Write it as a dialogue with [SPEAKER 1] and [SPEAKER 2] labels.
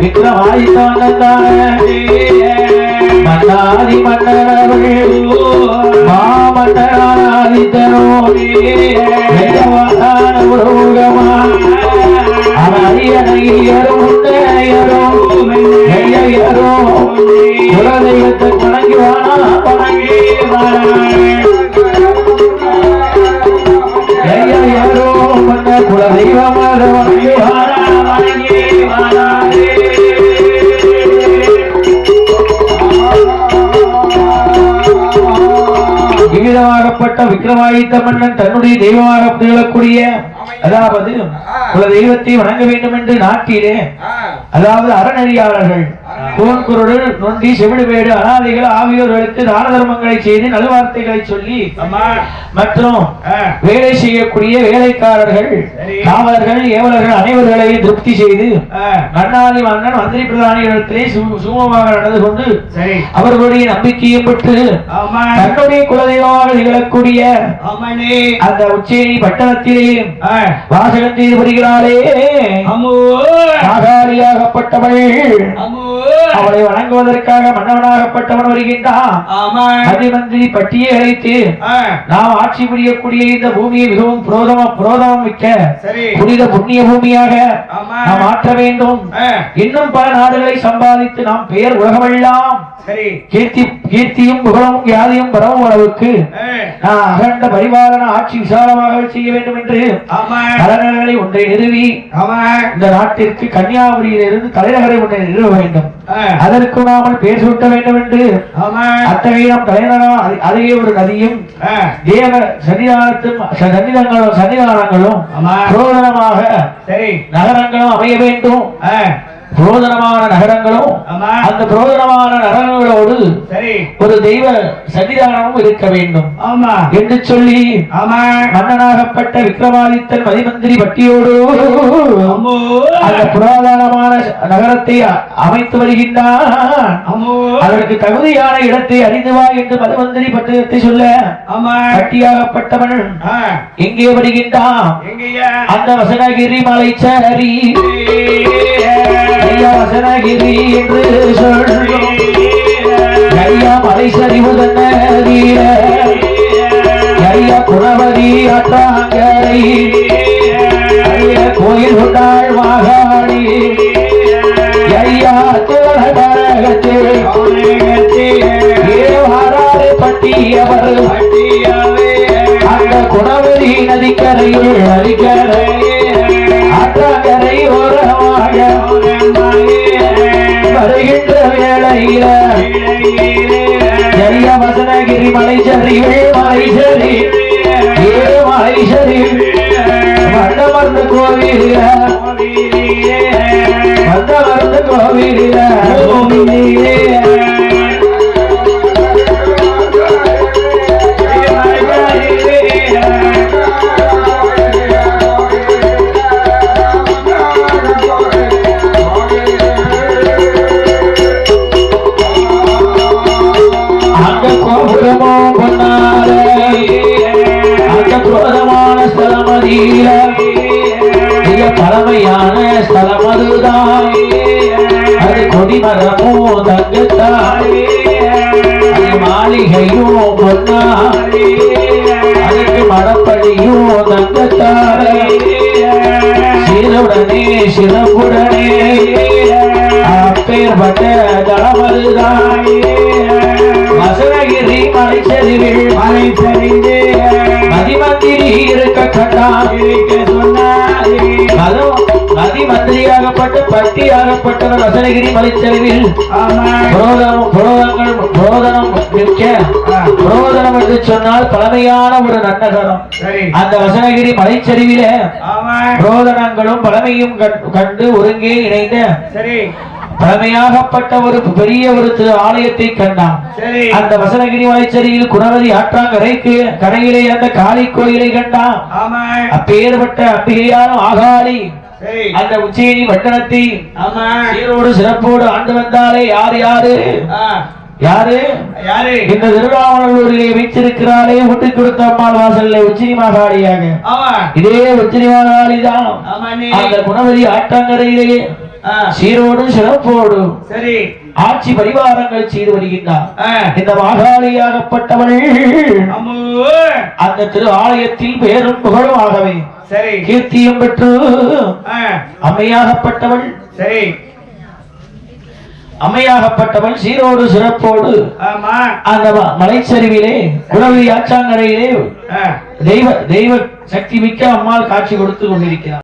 [SPEAKER 1] விக்ரமாதித்தானே மன்னாதி மன்னர்கள் மாமன்னராதித்தனோ அரியணையரும் உண்டையரும் குலதெய்வத்தை வணங்கி வானா வணங்கி வாழ விகிதமாகப்பட்ட விக்ரமாதித்த மன்னன் தன்னுடைய தெய்வமாக திகழக்கூடிய அதாவது குல தெய்வத்தை வணங்க வேண்டும் என்று நாட்டிலே அதாவது அறநெறியாளர்கள் கோன் குருடு நொண்டி செவிடுவேடு அனாதைகள் ஆகியோர்களுக்கு தான தர்மங்களை செய்து நல்வார்த்தைகளை சொல்லி மற்றும் வேலை செய்யக்கூடிய வேலைக்காரர்கள் காவலர்கள் ஏவலர்கள் அனைவர்களையும் திருப்தி செய்து மன்னாதி மன்னன் மந்திரி பிரதானிகளிடத்திலே சு- சுமூகமாக நடந்து கொண்டு அவர்களுடைய நம்பிக்கையை பெற்று தன்னுடைய குலதெய்வமாக திகழக்கூடிய
[SPEAKER 2] ஆமாண்ணே.
[SPEAKER 1] அந்த உச்சேரி பட்டணத்திலே செய்து வருகிறாளே.
[SPEAKER 2] அம்மு
[SPEAKER 1] ஆகாரியாகப்பட்டவள்.
[SPEAKER 2] அம்மு
[SPEAKER 1] அவளை வணங்குவதற்காக மன்னவனாகப்பட்டவன் வருகின்றான். அதிமந்திரி பட்டியை அழைத்து நாம் ஆட்சி புரியக்கூடிய இந்த பூமியை மிகவும் புரோதம புரோதமம் மிக்க புனித புண்ணிய பூமியாக நாம் மாற்ற வேண்டும். இன்னும் பல நாடுகளை சம்பாதித்து நாம் பெயர் உலகமெல்லாம் கீர்த்தி கீர்த்தியும் புகழமும் வியாதியும் பரவும் அளவுக்கு நான் அகண்ட பரிபாலன ஆட்சி விசாலமாக செய்ய வேண்டும் என்று அறநிலை ஒன்றை நிறுவி இந்த நாட்டிற்கு கன்னியாகுமரியிலிருந்து தலைநகரை ஒன்றை நிறுவ வேண்டும். அதற்கு நாமல் பேர் சூட்ட வேண்டும் என்று அத்தகைய அரு- அருகே ஒரு நதியும் தேவ சன்னிதானத்தும் சன்னிதானங்களும் சன்னிதானங்களும் புரோதனமாக நகரங்களும் அமைய வேண்டும். புரோதனமான நகரங்களும் அந்த புரோதனமான நகரங்களோடு ஒரு தெய்வ சன்னிதானமும் இருக்க வேண்டும்.
[SPEAKER 2] ஆமா.
[SPEAKER 1] என்று சொல்லி
[SPEAKER 2] ஆமா.
[SPEAKER 1] மன்னனாகப்பட்ட விக்ரமாதித்தன் மதிமந்திரி பட்டியோடு அந்த புராதனமான நகரத்தை அமைத்து வருகின்றான். அதற்கு தகுதியான இடத்தை அறிந்து வா என்று மதிமந்திரி பட்டியத்தை சொல்ல
[SPEAKER 2] ஆ,
[SPEAKER 1] எங்கே வருகின்றான்? அந்த வசனகிரி மலை சரி வசனகிரி என்று சொல்லும் ஐயா மலை சரிவு தன்னீர குணவதி அட்டாங்கரை. ஐயா தோழகரகத்தே ஏவாராறு பட்டியவர். அந்த குணவதி நதிக்கரையில் நதிக்கரை ஓரமாக வருகின்ற வேளையில ஐயா வசனகிரி மலை சரிவு மலை சரி ஏ மலை சரி வண்டமர்ந்த கோவில வந்தமர்ந்த கோவில அது கொடிமரமோ தங்கத்தாய் அது அதுக்கு மடப்படியும் தங்கத்தாய் சிறுடனே சிறப்புடனே அப்பேற்பட்ட தளமதுதான் பட்டியாகப்பட்டவர் வசனகிரி மலைச்சரிவில். புரோதனம் புரோதங்கள் புரோதனம் மிக்க புரோதனம் என்று சொன்னால் பழமையான ஒரு நன்னகரம். அந்த வசனகிரி மலைச்சரிவில புரோதனங்களும் பழமையும் கண்- கண்டு ஒருங்கே இணைந்த
[SPEAKER 2] சரி.
[SPEAKER 1] பழமையாகப்பட்ட ஒரு பெரிய ஒரு ஆலயத்தை கண்டான். அந்த வசனகிரி மலைச்சரியில் குணவதி ஆற்றாங்கரைக்கு கரையிலே அந்த காளி கோயிலை கண்டான். அப்பேற்பட்ட அம்பிகையாரும் ஆகாளி. அந்த உச்சேரி வட்டணத்தை
[SPEAKER 2] ஆமா.
[SPEAKER 1] சீரோடு சிறப்போடு ஆண்டு வந்தாலே யார் யாரு? யாரு?
[SPEAKER 2] யாரு?
[SPEAKER 1] இந்த திருவாவூரிலே வைத்திருக்கிறாளே விட்டு கொடுத்த அம்மாள் வாசல்ல உச்சினி மாகாளியாக இதே உச்சினி மாகாளி தான் அந்த குணவதி ஆற்றங்கரையிலே
[SPEAKER 2] ஆ,
[SPEAKER 1] சீரோடும் சிறப்போடும்
[SPEAKER 2] சரி.
[SPEAKER 1] ஆட்சி பரிவாரங்கள் செய்து வருகின்றார். இந்த மாகாளியாகப்பட்டவள்
[SPEAKER 2] அம்மு.
[SPEAKER 1] அந்த திரு ஆலயத்தில் பேரும் புகழும் ஆகவே
[SPEAKER 2] சரி.
[SPEAKER 1] கீர்த்தியும் பெற்று அம்மையாகப்பட்டவள்.
[SPEAKER 2] சரி.
[SPEAKER 1] அம்மையாகப்பட்டவள் சீரோடு சிறப்போடு
[SPEAKER 2] ஆமா.
[SPEAKER 1] அந்த மலைச்சரிவிலே குளவி ஆச்சாங்கரையிலே தெய்வ தெய்வ சக்தி மிக்க அம்மாள் காட்சி கொடுத்து கொண்டிருக்கிறார்.